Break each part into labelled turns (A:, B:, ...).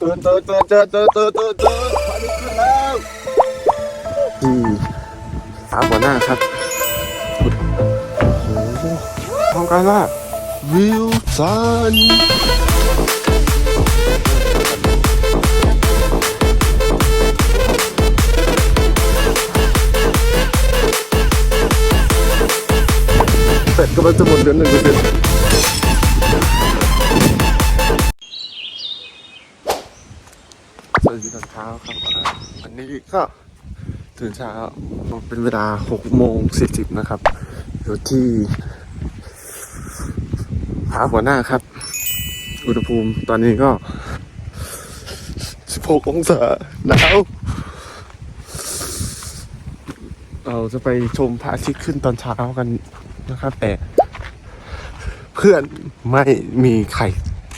A: ตื่นตื่นตื่นตื่นตื่นตื่นตื่นตื่นพายุขึ้นแล้วอืมตามหัวหน้าครับโอ้โหพร้อมกันว่าวิวสันเป็ดกำลังจะหมดเดือนหนึ่งเปอร์เซ็นต์ อีกก็ตื่นเช้าเป็นเวลา6โมง40นะครับอยู่ที่ผาหัวหน้าครับ อุณหภูมิตอนนี้ก็16องศาหนาวเราจะไปชมพระอาทิตย์ขึ้นตอนเช้ากันนะครับ แต่ เพื่อนไม่มีใคร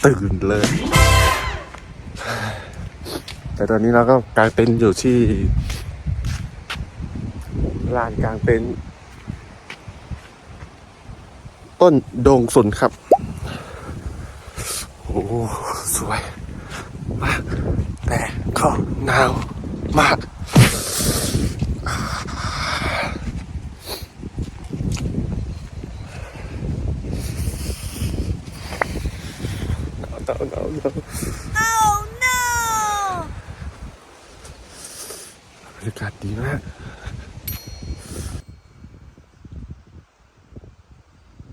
A: ตื่นเลย แต่ตอนนี้เราก็กางเต็นท์อยู่ที่ลานกางเต็นท์ต้นโดงสนครับ โอ้สวยมาก แต่ก็หนาวมาก หนาวหนาวหนาวหนาว
B: Oh no!
A: บรรยากาศดีมาก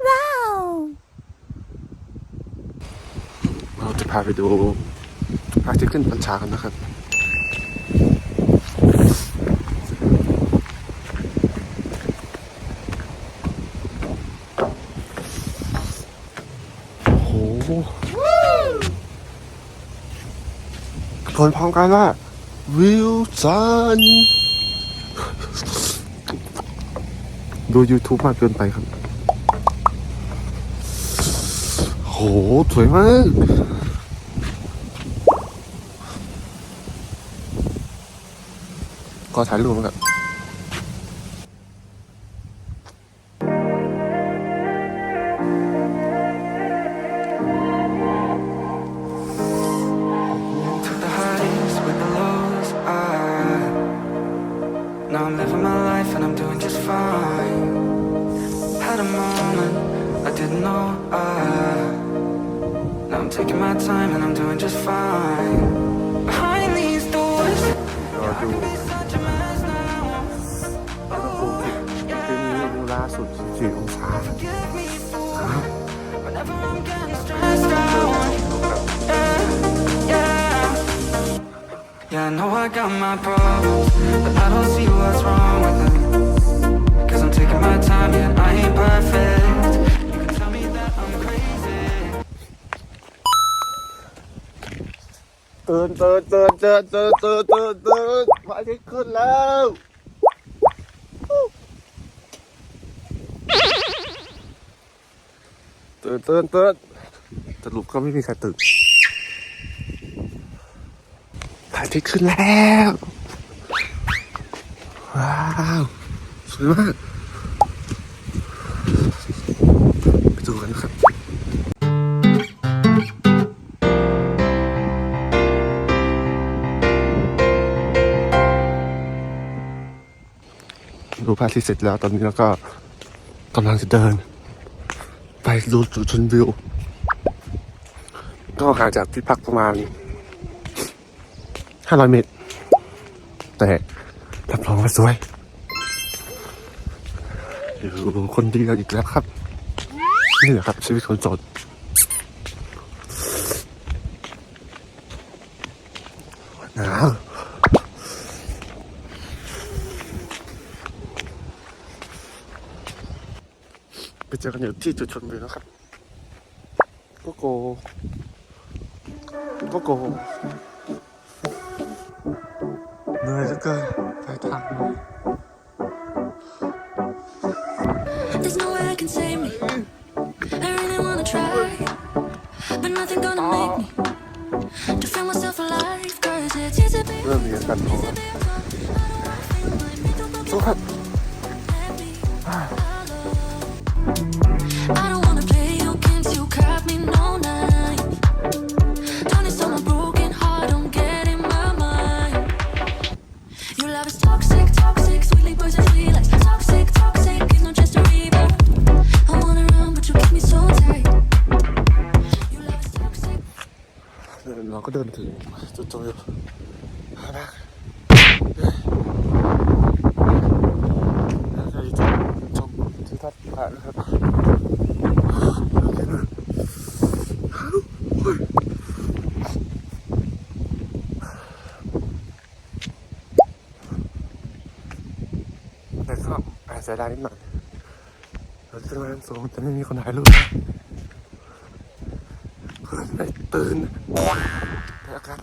B: Wow!
A: เราจะพาไปดูพระอาทิตย์ขึ้นตอนเช้ากันนะครับโอ้โหคนพร้อมกันว่า วิวสันดู YouTube มากเกินไปครับ โห สวยมาก ก็ถ่ายรูปมันกับ
C: taking my time and I'm doing just fine. Behind these doors,
A: เราดู
C: be such a mess now.
A: อุณหภูมิที่นี่ล่าสุด14องศา
C: Forgive me for whenever I'm getting stressed out. Yeah, yeah. Yeah, I know I got my problems, but I don't see what's wrong
A: นตื่นตื่นตื่นตื่นตื่นตื่นตื่นพระอาทิตย์ขึ้นแล้วตื่นตื่นตื่นสรุปก็ไม่มีใครตื่นพระอาทิตย์ขึ้นแล้ว ว้าว สวยมาก พระอาทิตย์เสร็จแล้ว ตอนนี้แล้วก็กำลังจะเดิน ไปดูจุดชมวิว ก็ห่างจากที่พักประมาณ 500 เมตร แต่รับรองว่าสวยอยู่คนเดียวอีกแล้วครับ นี่แหละครับชีวิตคนโสดหนาว ไป เจอกันอยู่ที่จุดชมวิวนะครับโกโก้โกโก้เหนื่อยเหลือเกินไปทางนี้
D: There's no way I can save me. I really wanna try, but nothing gonna make me to feel myself alive. Cause it's easy, baby.
A: เริ่มมีอาการท้อสู้ครับ นถึงจุดจบอยู่หามากแล้วก็อีกจุดชมที่ทัดผ่านนะครับแต่ก็อาจจะได้นิดหน่อยเราขึ้นมาสูงแต่ไม่มีคนถ่ายรูปเพื่อนไม่ตื่น แต่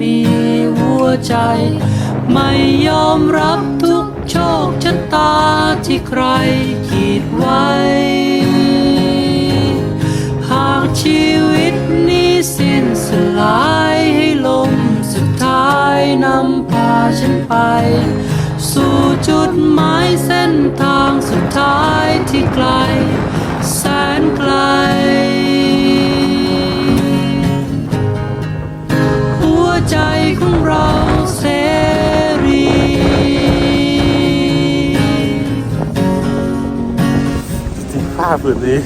A: มี
E: หัวใจ ไม่ยอมรับทุกโชคชะตาที่ใครขีดไว้ หากชีวิตนี้สิ้นสลายให้ลมสุดท้ายนำพาฉันไป สู่จุดหมายเส้นทางสุดท้ายที่ไกล
A: ผืนนี้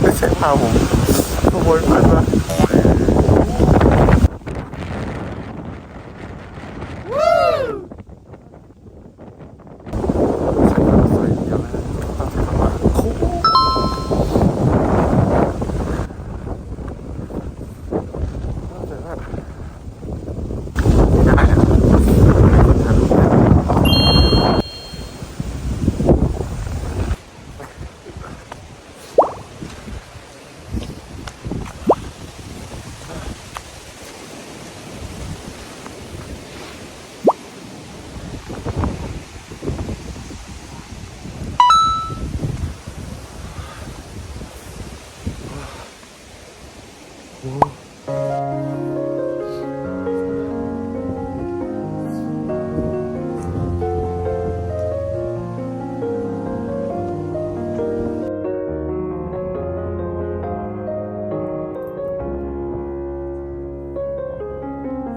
A: ไม่ใช่พาผมขโมยเพื่อนมา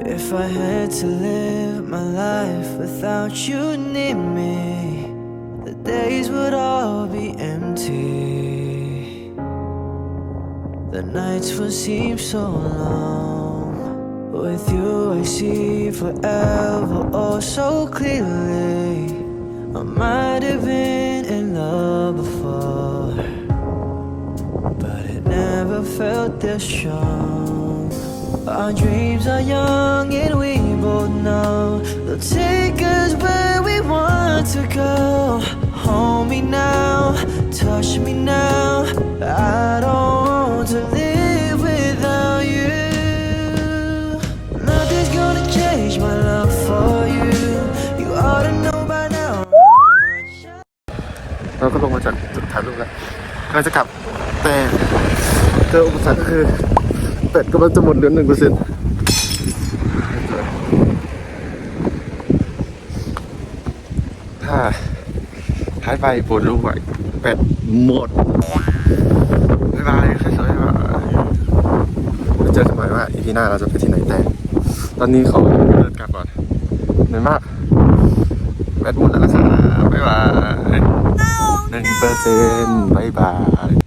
F: If I had to live my life without you near me, the days would all be empty. The nights would seem so long. With you, I see forever oh so clearly. I might have been in love before, but it never felt this strong. Our dreams are young mean we both know they'll take us where we want to go. Hold me now, touch me now. I don't want to live without you. Nothing's gonna change my love for you. You ought to know by now. how much I
A: เราก็ลงมาจากจุดถ่ายรูปแล้วกำลังจะกลับแต่เจออุปสรรคก็คือเป็ดกำลังจะหมดเหลือหนึ่งเปอร์เซ็นต์ถ้าหายไปปวดรู้ไว้เป็ดหมดบ๊ายบายสวยๆบ๊ายบายไปเจอกันใหม่ว่าอีพีหน้าเราจะไปที่ไหนแต่ ตอนนี้ขอเดินกลับก่อนเหนื่อยมากแบตหมดแล้วนะครับบ๊ายบาย
B: Oh
A: หนึ่งเปอร์เซ็นต์บายบาย